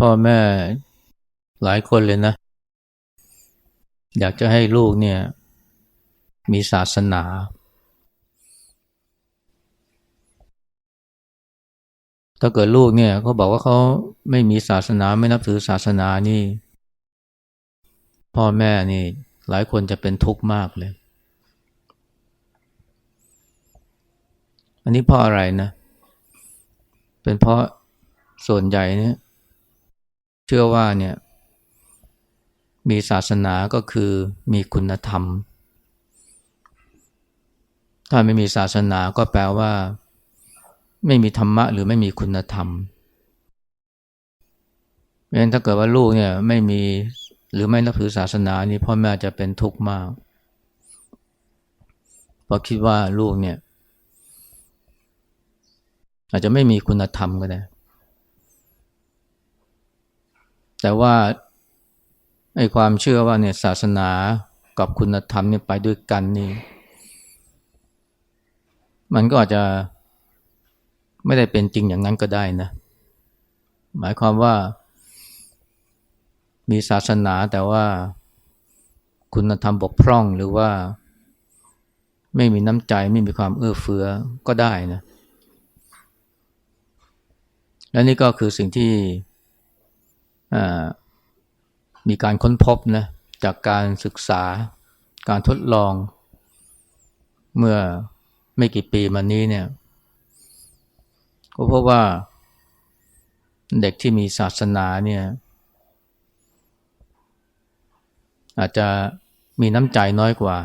พ่อแม่หลายคนเลยนะ อยากจะให้ลูกเนี่ย มีศาสนา ถ้าเกิดลูกเนี่ยเขาบอกว่าเขาไม่มีศาสนาไม่นับถือศาสนานี่ พ่อแม่นี่ หลายคนจะเป็นทุกข์มากเลย อันนี้เพราะอะไรนะ เป็นเพราะส่วนใหญ่เนี่ย เชื่อว่าเนี่ยมีศาสนาก็คือมีคุณธรรม ถ้าไม่มีศาสนาก็แปลว่า ไม่มีธรรมะหรือไม่มีคุณธรรมเพราะฉะนั้นถ้าเกิดว่าลูกเนี่ยไม่มีหรือไม่นับถือศาสนานี่พ่อแม่จะเป็นทุกข์มากเพราะคิดว่าลูกเนี่ย อาจจะไม่มีคุณธรรมก็ได้ แต่ว่าไอ้ความเชื่อว่าเนี่ยศาสนากับคุณธรรมเนี่ยไปด้วยกันนี่มันก็อาจจะไม่ได้เป็นจริงอย่างนั้นก็ได้นะ หมายความว่า มีศาสนาแต่ว่าคุณธรรมบกพร่องหรือว่า ไม่มีน้ำใจไม่มีความเอื้อเฟื้อก็ได้นะ และนี่ก็คือสิ่งที่ มีการค้นพบนะจากการศึกษาการทดลอง เมื่อไม่กี่ปีมานี้เนี่ยก็พบว่าเด็กที่มีศาสนาเนี่ยอาจจะมีน้ำใจน้อยกว่า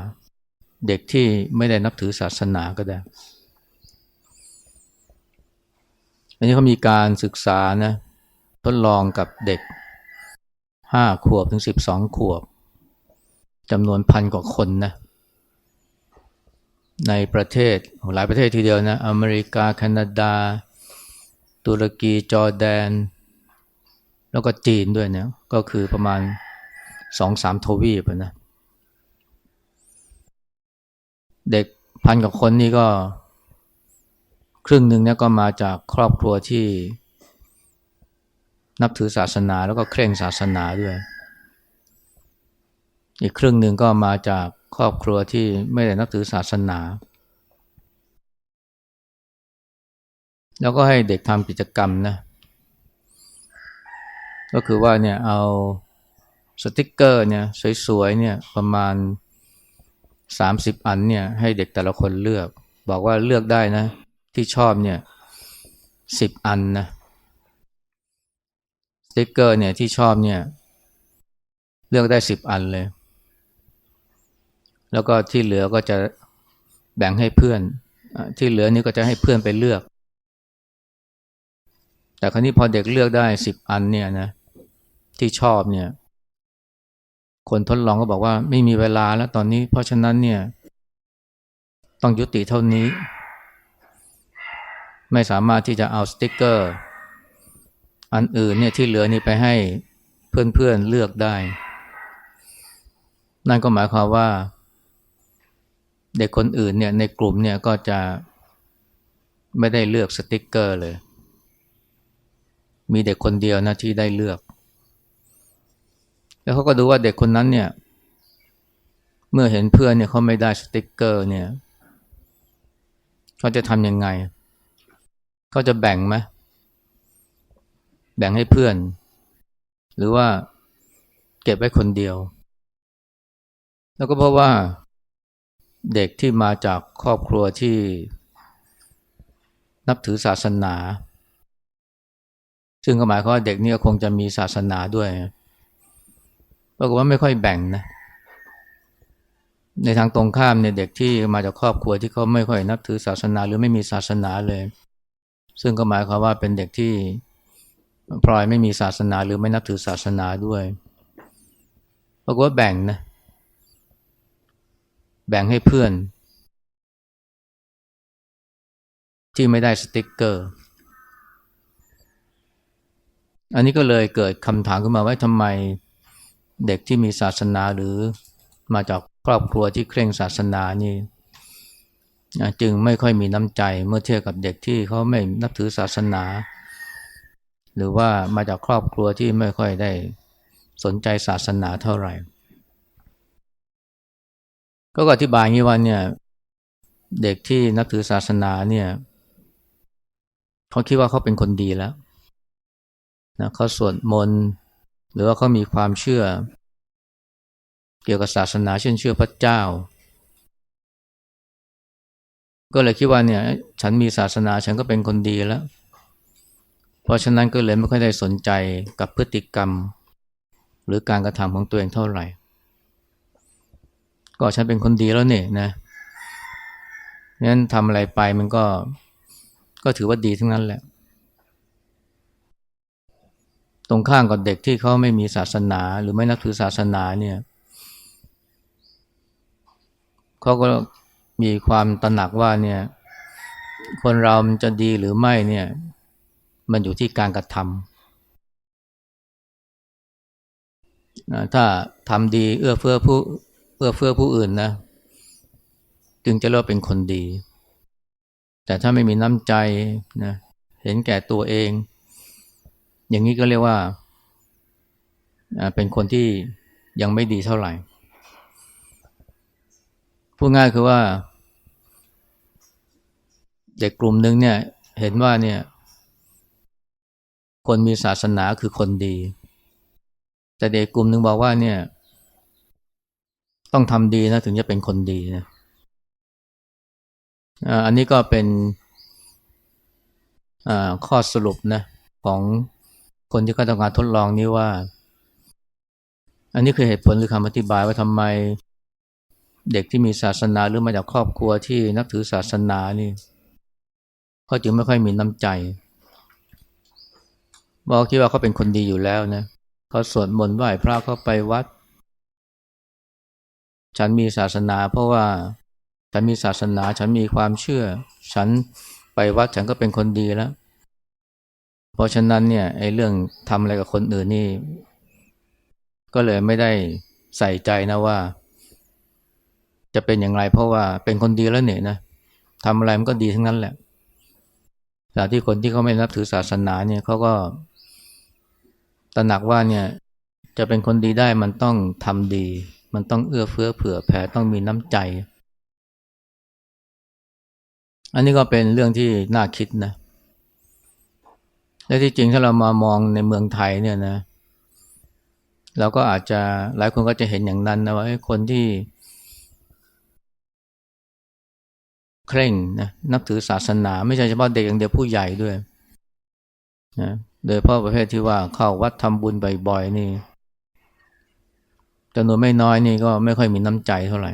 เด็กที่ไม่ได้นับถือศาสนาก็ได้ อันนี้เขามีการศึกษานะ ทดลองกับเด็กห้าขวบถึงสิบสองขวบจำนวนพันกว่าคนนะ ในประเทศหลายประเทศทีเดียวนะ อเมริกา แคนาดา ตุรกี จอร์แดน แล้วก็จีนด้วยเนี่ย ก็คือประมาณสองสามทวีปนะ เด็กพันกว่าคนนี่ก็ ครึ่งหนึ่งเนี่ยก็มาจากครอบครัวที่ นับถือศาสนาแล้วก็เคร่งศาสนาด้วย อีกครึ่งหนึ่งก็มาจากครอบครัวที่ไม่ได้นับถือศาสนา แล้วก็ให้เด็กทำกิจกรรมนะ ก็คือว่าเนี่ยเอาสติกเกอร์เนี่ยสวยๆเนี่ยประมาณ 30 อันเนี่ยให้เด็กแต่ละคนเลือก บอกว่าเลือกได้นะ ที่ชอบเนี่ยสิบอันนะ ติ๊กเกอร์เนี่ยที่ชอบเนี่ย เลือกได้สิบอันเลย แล้วก็ที่เหลือก็จะแบ่งให้เพื่อน ที่เหลือนี่ก็จะให้เพื่อนไปเลือก แต่คราวนี้พอเด็กเลือกได้สิบอันเนี่ยนะ ที่ชอบเนี่ย คนทดลองก็บอกว่าไม่มีเวลาแล้วตอนนี้ เพราะฉะนั้นเนี่ย ต้องยุติเท่านี้ ไม่สามารถที่จะเอาสติ๊กเกอร์ อันอื่นเนี่ยที่เหลือนี่ไปให้เพื่อนๆเลือกได้ นั่นก็หมายความว่า เด็กคนอื่นเนี่ยในกลุ่มเนี่ยก็จะไม่ได้เลือกสติกเกอร์เลย มีเด็กคนเดียวนะที่ได้เลือก แล้วเขาก็ดูว่าเด็กคนนั้นเนี่ย เมื่อเห็นเพื่อนเนี่ยเขาไม่ได้สติกเกอร์เนี่ยเขาจะทำยังไง เขาจะแบ่งไหม แบ่งให้เพื่อน หรือว่าเก็บไว้คนเดียว แล้วก็เพราะว่าเด็กที่มาจากครอบครัวที่นับถือศาสนา ซึ่งก็หมายความว่าเด็กนี่คงจะมีศาสนาด้วยปรากฏว่าไม่ค่อยแบ่งนะ ในทางตรงข้ามเนี่ยเด็กที่มาจากครอบครัวที่เขาไม่ค่อยนับถือศาสนาหรือไม่มีศาสนาเลย ซึ่งก็หมายความว่าเป็นเด็กที่ พลอยไม่มีศาสนาหรือไม่นับถือศาสนาด้วยปรากฏว่าแบ่งนะ แบ่งให้เพื่อน ที่ไม่ได้สติ๊กเกอร์ อันนี้ก็เลยเกิดคำถามขึ้นมาว่าทำไมเด็กที่มีศาสนาหรือมาจากครอบครัวที่เคร่งศาสนานี่จึงไม่ค่อยมีน้ำใจเมื่อเทียบกับเด็กที่เขาไม่นับถือศาสนา หรือว่ามาจากครอบครัวที่ไม่ค่อยได้สนใจศาสนาเท่าไหร่ ก็อธิบายงี้ว่าเนี่ยเด็กที่นับถือศาสนาเนี่ยเขาคิดว่าเขาเป็นคนดีแล้วนะเขาสวดมนต์หรือว่าเขามีความเชื่อ เกี่ยวกับศาสนาเช่นเชื่อพระเจ้า ก็เลยคิดว่าเนี่ย ฉันมีศาสนาฉันก็เป็นคนดีแล้ว เพราะฉะนั้นก็เลยไม่ค่อยได้สนใจกับพฤติกรรม หรือการกระทำของตัวเองเท่าไหร่ ก็ฉันเป็นคนดีแล้วเนี่ยนะงั้นทำอะไรไปมันก็ก็ถือว่าดีทั้งนั้นแหละ ตรงข้างกับเด็กที่เขาไม่มีศาสนา หรือไม่นับถือศาสนาเนี่ยเขาก็มีความตระหนักว่าเนี่ย คนเรามันจะดีหรือไม่เนี่ย มันอยู่ที่การกระทำถ้าทำดีเอื้อเฟื้อผู้เอื้อเฟื้อผู้อื่นนะ จึงจะเรียกเป็นคนดี แต่ถ้าไม่มีน้ำใจนะเห็นแก่ตัวเอง อย่างนี้ก็เรียกว่า เป็นคนที่ยังไม่ดีเท่าไหร่พูดง่ายคือว่า เด็กกลุ่มหนึ่งเนี่ยเห็นว่าเนี่ย คนมีศาสนาคือคนดี แต่เด็กกลุ่มหนึ่งบอกว่าเนี่ย ต้องทำดีนะถึงจะเป็นคนดีนะอันนี้ก็เป็นข้อสรุปนะของคนที่เขาทำการทดลองนี้ว่า อันนี้คือเหตุผลหรือคำอธิบายว่าทำไมเด็กที่มีศาสนาหรือมาจากครอบครัวที่นับถือศาสนานี่เขาจึงไม่ค่อยมีน้ำใจ บอกคิดว่าเขาเป็นคนดีอยู่แล้วนะเขาสวดมนต์ไหว้พระเขาไปวัด ฉันมีศาสนาเพราะว่าฉันมีศาสนาฉันมีความเชื่อ ฉันไปวัดฉันก็เป็นคนดีแล้ว เพราะฉะนั้นเนี่ยไอ้เรื่องทำอะไรกับคนอื่นนี่ ก็เลยไม่ได้ใส่ใจนะว่า จะเป็นอย่างไรเพราะว่าเป็นคนดีแล้วเนี่ยนะทำอะไรมันก็ดีทั้งนั้นแหละแต่ที่คนที่เขาไม่นับถือศาสนาเนี่ยเขาก็ ตระหนักว่าเนี่ยจะเป็นคนดีได้มันต้องทำดี มันต้องเอื้อเฟื้อเผื่อแผ่ต้องมีน้ำใจ อันนี้ก็เป็นเรื่องที่น่าคิดนะ และที่จริงถ้าเรามามองในเมืองไทยเนี่ยนะ เราก็อาจจะหลายคนก็จะเห็นอย่างนั้นนะว่าคนที่ เคร่งนะนับถือศาสนา ไม่ใช่เฉพาะเด็กอย่างเดียวผู้ใหญ่ด้วยนะ โดยเพราะประเภทที่ว่าเข้าวัดทำบุญบ่อยๆนี่จำนวนไม่น้อยนี่ก็ไม่ค่อยมีน้ำใจเท่าไหร่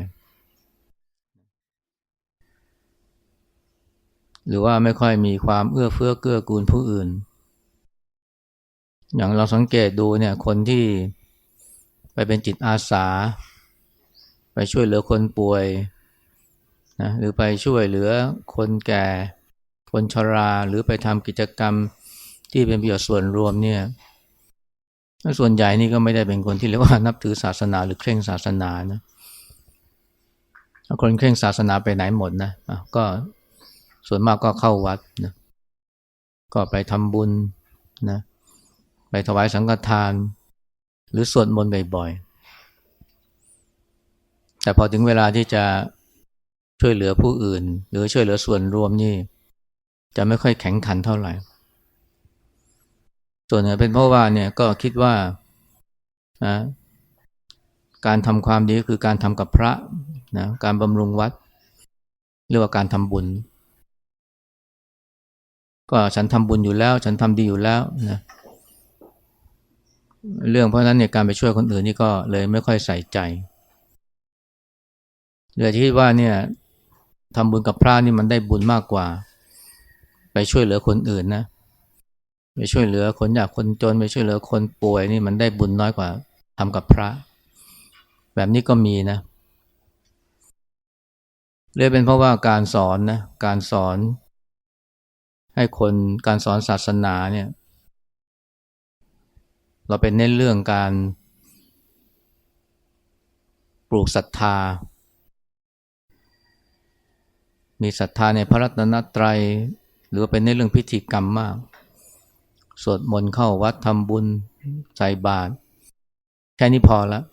หรือว่าไม่ค่อยมีความเอื้อเฟื้อเกื้อกูลผู้อื่น อย่างเราสังเกตดูเนี่ยคนที่ไปเป็นจิตอาสา ไปช่วยเหลือคนป่วยนะหรือไปช่วยเหลือคนแก่ คนชราหรือไปทำกิจกรรม ที่เป็นประโยชน์ส่วนรวมเนี่ยส่วนใหญ่นี่ก็ไม่ได้เป็นคนที่เรียกว่านับถือศาสนาหรือเคร่งศาสนานะคนเคร่งศาสนาไปไหนหมดนะก็ส่วนมากก็เข้าวัดนะก็ไปทำบุญนะไปถวายสังฆทาน หรือสวดมนต์บ่อยๆ แต่พอถึงเวลาที่จะช่วยเหลือผู้อื่น หรือช่วยเหลือส่วนรวมนี่ จะไม่ค่อยแข็งขันเท่าไหร่ ส่วนเป็นเพราะว่าเนี่ยก็คิดว่านะการทำความดีคือการทำกับพระนะการบำรุงวัดเรียกว่าการทำบุญ ก็ฉันทำบุญอยู่แล้ว ฉันทำดีอยู่แล้วนะเรื่องเพราะนั้นเนี่ยการไปช่วยคนอื่นนี่ก็เลยไม่ค่อยใส่ใจเลยคิดว่าเนี่ยทำบุญกับพระนี่มันได้บุญมากกว่า ไปช่วยเหลือคนอื่นนะ ไปช่วยเหลือคนอยากคนจนไปช่วยเหลือคนป่วยนี่มันได้บุญน้อยกว่าทำกับพระ แบบนี้ก็มีนะเลยกเป็นเพราะว่าการสอนนะการสอน ให้คนการสอนศาสนาเนี่ย เราเป็นเน้นเรื่องการปลูกศรัทธา มีศรัทธาในพระรัตนตรัย หรือว่าเป็นในเรื่องพิธีกรรมมาก สวดมนต์เข้าวัดทำบุญใส่บาตรแค่นี้พอแล้ว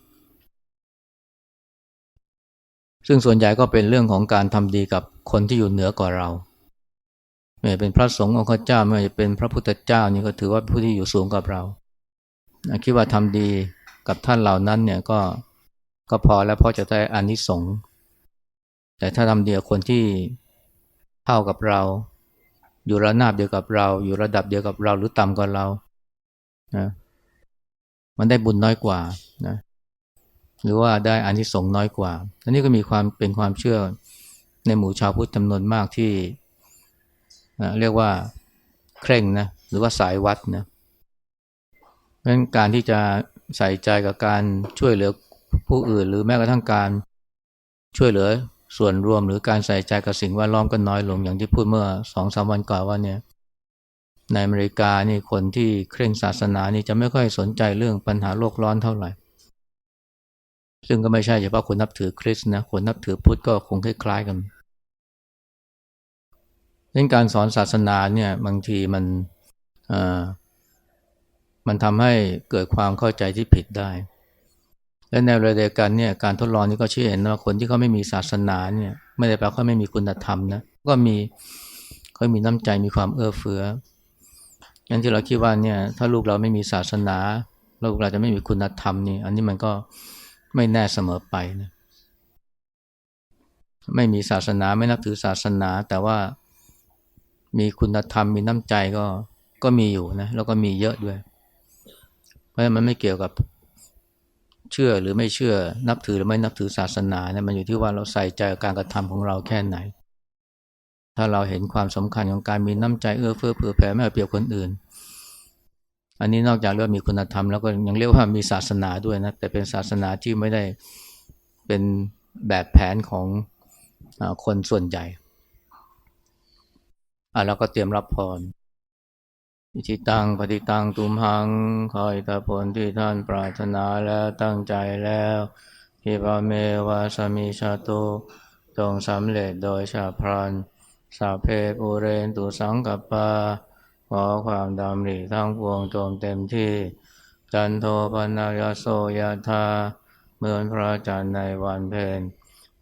ซึ่งส่วนใหญ่ก็เป็นเรื่องของการทำดีกับคนที่อยู่เหนือกว่าเราไม่เป็นพระสงฆ์องค์เจ้าไม่จะเป็นพระพุทธเจ้านี่ก็ถือว่าผู้ที่อยู่สูงกับเราคิดว่าทำดีกับท่านเหล่านั้นเนี่ยก็ก็พอแล้วเพราะจะได้อานิสงส์แต่ถ้าทำดีกับคนที่เท่ากับเรา อยู่ระนาบเดียวกับเรา อยู่ระดับเดียวกับเราหรือต่ำกว่าเรานะมันได้บุญน้อยกว่านะหรือว่าได้อานิสงส์น้อยกว่าอันนี้ก็มีความเป็นความเชื่อในหมู่ชาวพุทธจำนวนมากที่เรียกว่าเคร่งนะหรือว่าสายวัดนะเพราะฉะนั้นการที่จะใส่ใจกับการช่วยเหลือผู้อื่น หรือแม้กระทั่งการช่วยเหลือ ส่วนรวมหรือการใส่ใจกับสิ่งแวดล้อมก็น้อยลงอย่างที่พูดเมื่อสองสามวันก่อนว่าเนี่ยในอเมริกานี่คนที่เคร่งศาสนานี่จะไม่ค่อยสนใจเรื่องปัญหาโลกร้อนเท่าไหร่ ซึ่งก็ไม่ใช่เฉพาะคนนับถือคริสต์นะคนนับถือพุทธก็คงคล้ายๆกันเรื่องการสอนศาสนาเนี่ยบางทีมันมันทำให้เกิดความเข้าใจที่ผิดได้ และในเวลาเดียวกันเนี่ยการทดลองนี้ก็ชี้เห็นว่าคนที่เขาไม่มีศาสนาเนี่ยไม่ได้แปลว่าไม่มีคุณธรรมนะก็มีเขามีน้ำใจมีความเอื้อเฟื้ออย่างที่เราคิดว่าเนี่ยถ้าลูกเราไม่มีศาสนาลูกเราจะไม่มีคุณธรรมนี่อันนี้มันก็ไม่แน่เสมอไปนะไม่มีศาสนาไม่นับถือศาสนา แต่ว่ามีคุณธรรมมีน้ำใจก็ก็มีอยู่นะแล้วก็มีเยอะด้วย เพราะมันไม่เกี่ยวกับ เชื่อหรือไม่เชื่อนับถือหรือไม่นับถือศาสนาเนี่ยมันอยู่ที่ว่าเราใส่ใจการกระทำของเราแค่ไหน ถ้าเราเห็นความสำคัญของการมีน้ำใจเอื้อเฟื้อเผื่อแผ่ไม่เอาเปรียบคนอื่น อันนี้นอกจากเรียกว่ามีคุณธรรมแล้วก็ยังเรียกว่ามีศาสนาด้วยนะแต่เป็นศาสนาที่ไม่ได้เป็นแบบแผนของอคนส่วนใหญ่อะเราก็เตรียมรับพร อิทิตังปฏิตังตุมหัง คอยตาผลที่ท่านปรารถนาแล้วตั้งใจแล้วทิพเมวาสมิชาตุจงสำเร็จโดยชาพรันสาเพปูเรนตุสังกัปปาขอความดำริทั้งปวงจงเต็มที่ จันโทปนายโสยธาเหมือนพระจันทร์ในวันเพ็ญ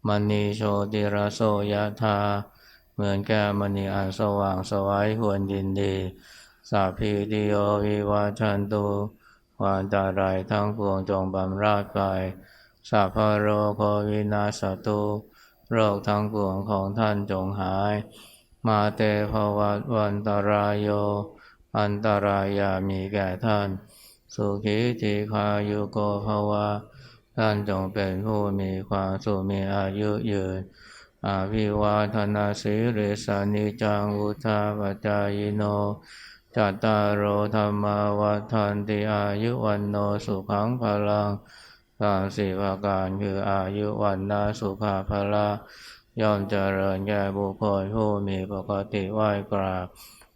มณีโชติระโสยธาเหมือนแก้มณีอันสว่างสวัยหวนดินดี สาพีติโยวิวาชันตุวานตารายทั้งปวงจงบำราดไปสัพพโรโควินาสตุโรคทั้งปวงของท่านจงหาย มาเตภวัตวันตรายโย อันตรายามีแก่ท่าน สุขีติคายุโกภวะท่านจงเป็นผู้มีความสุขมีอายุยืนอาภิวาทนาสิริสานิจังอุทาปจายโน จัตตารโอธรรมาวัฏันติอายุวันโนสุขังพลังสามสี่ประการคืออายุวันนาสุขาพละย่อมเจริญแก่บุคคลผู้มีปกติไหวกราบ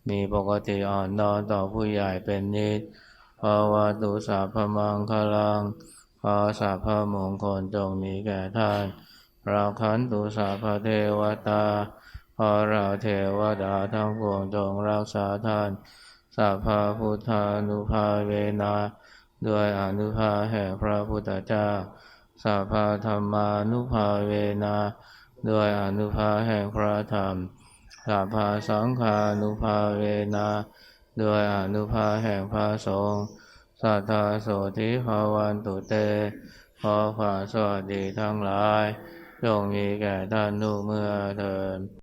มีปกติอ่อนน้อมต่อผู้ใหญ่เป็นนิดภาวะตุสาพมังคลังขอสาพมงคลจงมีแก่ท่านราคันตุสาพเทวตาขอเราเทวดาทั้งปวงจงรักษาท่าน สัพพพุทธานุภาเวนาด้วยอนุภาแห่งพระพุทธเจ้าสัพพธรรมานุภาเวนาด้วยอนุภาแห่งพระธรรมสัพพสังฆานุภาเวนาด้วยอนุภาแห่งพระสงฆ์สัทธาโสธิภาวันตุเต ขอความสวัสดีทั้งหลายจงมีแก่ท่านทุกเมื่อเถิด